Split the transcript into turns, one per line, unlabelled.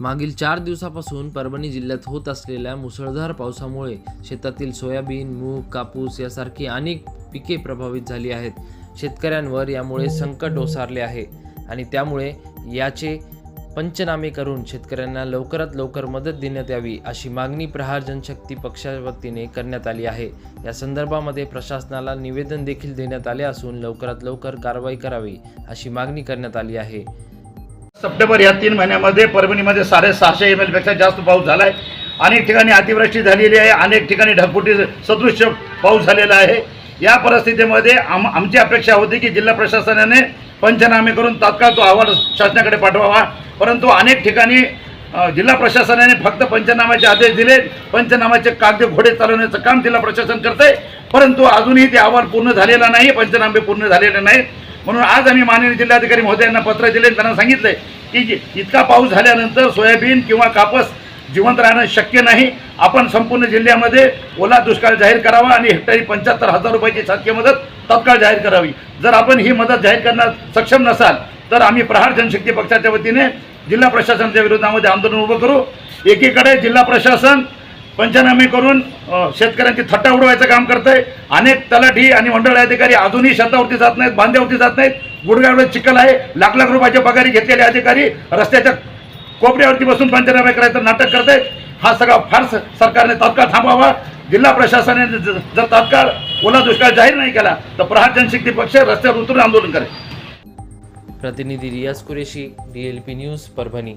मागील चार दिवसापासून परभणी जिल्ह्यात होत असलेल्या मुसळधार पावसामुळे शेतातील सोयाबीन मूग कापूस यासारखी अनेक पिके प्रभावित झाली आहेत. शेतकऱ्यांवर यामुळे संकट ओसारले आहे आणि त्यामुळे याचे पंचनामे करून शेतकऱ्यांना लवकरात लवकर मदत देण्यात यावी अशी मागणी प्रहार जनशक्ती पक्षावतीने करण्यात आली आहे. या संदर्भामध्ये प्रशासनाला निवेदन देखील देण्यात आले असून लवकरात लवकर कारवाई करावी अशी मागणी करण्यात आली आहे.
सप्टेंबर या तीन महिन्यामध्ये परभणीमध्ये साडेसहाशे एम एलपेक्षा जास्त पाऊस झाला आहे अनेक ठिकाणी अतिवृष्टी झालेली आहे. अनेक ठिकाणी ढगफुटी सदृश्य पाऊस झालेला आहे. या परिस्थितीमध्ये आम आमची अपेक्षा होती की जिल्हा प्रशासनाने पंचनामे करून तात्काळ तो अहवाल शासनाकडे पाठवावा. परंतु अनेक ठिकाणी जिल्हा प्रशासनाने फक्त पंचनाम्याचे आदेश दिले. पंचनाम्याचे कागद घोडे चालवण्याचं काम जिल्हा प्रशासन करते परंतु अजूनही ते अहवाल पूर्ण झालेला नाही. पंचनामे पूर्ण झालेले नाहीत. म्हणून आज आम्ही माननीय जिल्हाधिकारी महोदयांना पत्र दिले त्यांना सांगितले की इतका पाऊस झाल्यानंतर सोयाबीन किंवा कापस जिवंत राहणं शक्य नाही. आपण संपूर्ण जिल्ह्यामध्ये ओला दुष्काळ जाहीर करावा आणि हेक्टरी पंच्याहत्तर हजार रुपयाची शासकीय मदत तत्काळ जाहीर करावी. जर आपण ही मदत जाहीर करण्यास सक्षम नसाल तर आम्ही प्रहार जनशक्ती पक्षाच्या वतीने जिल्हा प्रशासनाच्या विरोधामध्ये आंदोलन उभं करू. एकीकडे जिल्हा प्रशासन पंचनामे करून शेतकऱ्यांची थट्टा उडवायचं काम करतंय. अनेक तलाठी आणि मंडळ अधिकारी अजूनही शेतावरती जात नाहीत बांध्यावरती जात नाहीत. गुडघ्यावर चिखल आहे. लाख लाख रुपयाच्या पगारी घेतलेले अधिकारी रस्त्याच्या कोपऱ्यावरती बसून पंचनामे करायचं नाटक करतायत हा सगळा फार सरकारने तात्काळ थांबावा जिल्हा प्रशासनाने जर तात्काळ ओला दुष्काळ जाहीर नाही केला तर प्रहार जनशक्ती पक्ष रस्त्यावर उतरून आंदोलन करेल.
प्रतिनिधी Riyaz Qureshi DLP L P news Parbhani.